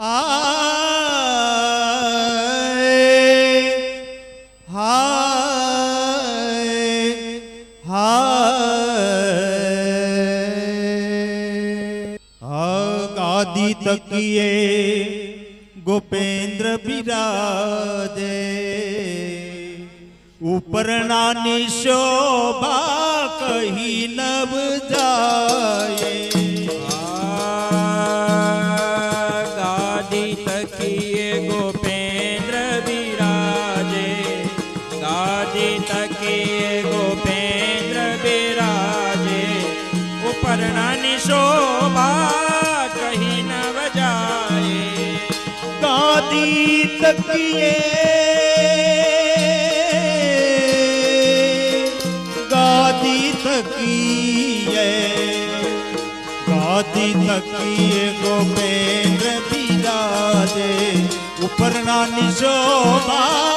आदि तकिए गोपेंद्र विराजे ऊपर नानी शोभा कही नब जाए। ઉપરણાની શોભા કહી ન વજાય. ગાદી તકીએ ગાદી તકીએ ગાદી તકીએ ગોપેન્દ્ર બિરાજે ઉપરણાની નિશોભા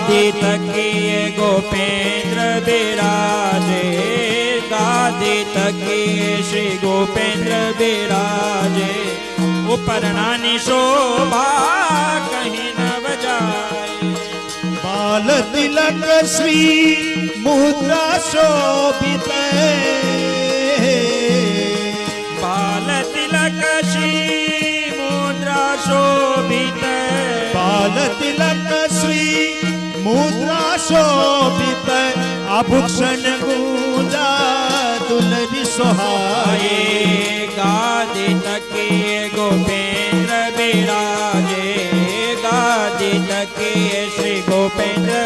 ગાદી તકીએ ગોપેન્દ્ર બિરાજે ગાદી તકીએ શ્રી ગોપેન્દ્ર બિરાજે. ઉપરણાની શોભા કહી નવ વજાય બાલ તિલક શ્રી મુદ્રા શોભિત. शोभित आभूषण पूजा दुलरी सोहाए गादी तके गोपेंद्र बिराजे गादी तके श्री गोपेंद्र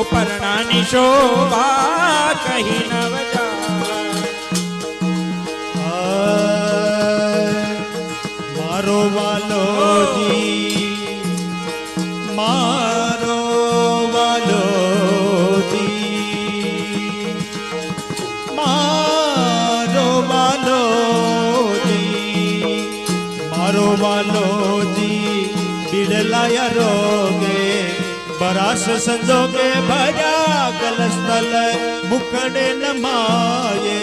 ऊपर नानी शोभा कही नव मारो वालो जी। लाया रोगे बरास संजोगे भया कलस्थल मुखड़े नमाये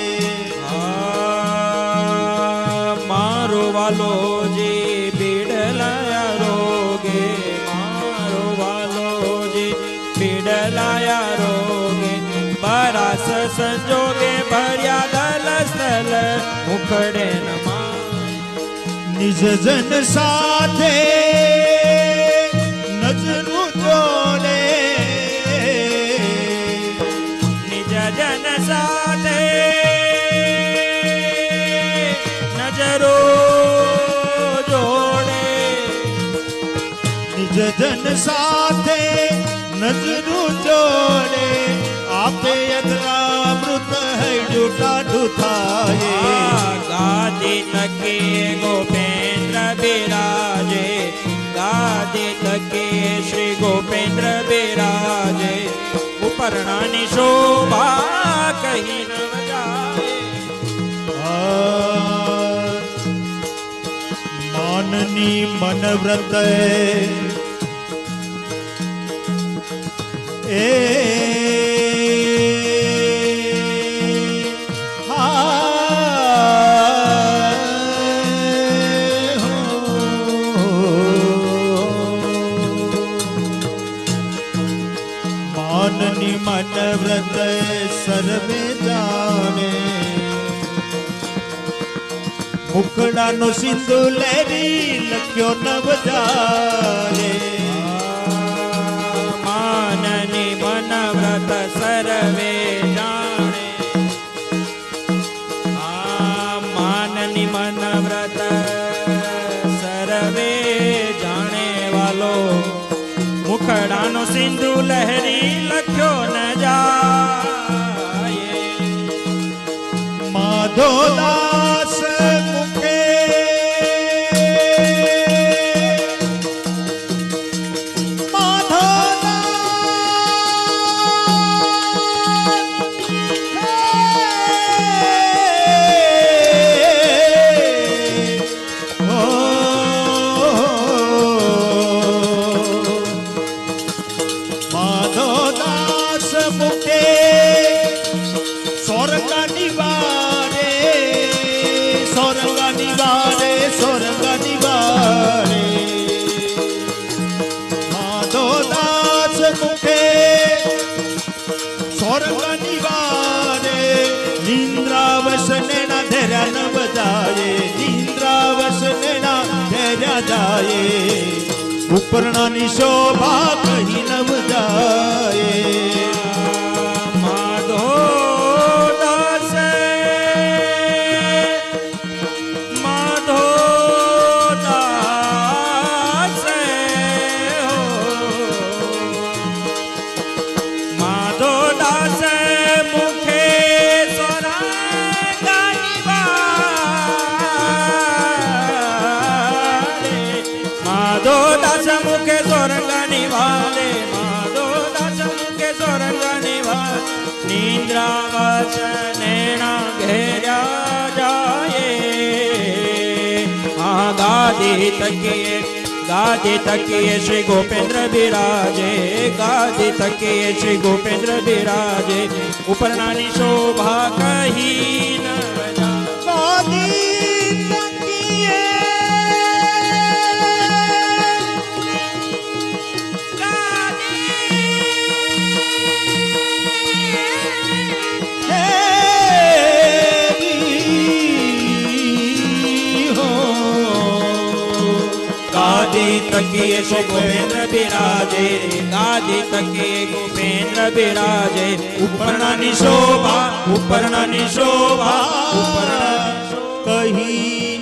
मारो वालो जी बीड़ लाया रोगे मारो वालो जी बीड़ लाया रोगे बरास संजोगे भरिया कलस्थल मुखड़े नमा निज जन साथे નિજ જન સાથે નજરું જોડે આપે અધરામૃત હૈડું ટાઢું થાય આ ગાદી તકીએ ગોપેન્દ્ર બિરાજે ગાદી તકીએ શ્રી ગોપેન્દ્ર બિરાજે ઉપરણાની શોભા કહી ન વજાય માનની મનવ્રત મનની મન વ્રત સર્વે જાણે મુકડાનો સિંધુ લેરી લખ્યો નવ જાણે માનની સરવે જાણે વાલો મુખડાનો સિંધુ લહેરી લખ્યો ન જાય. માધો મુખે સ્વર્ગની વારે સોરંગાની વારે સોરંગાની વારે માધો દાસ પોતે સોરંગાની વારે નિંદ્રાવસ નેણા ધેર્યા ન બજાયે નિંદ્રાવસ નેણા ધેર્યા જાય ઉપરણાની શોભા કહી ન हाँ, गादी तकिए गादी तकिए श्री गोपेंद्र विराजे गादी तकिए श्री गोपेंद्र विराजे उपरणानी शोभा कही न सो गोपेन्द्र विराजे काजे तके गोपेन्द्र विराजे उपर्ण निशोभा उपर्ण निशोभा उपर्ण कही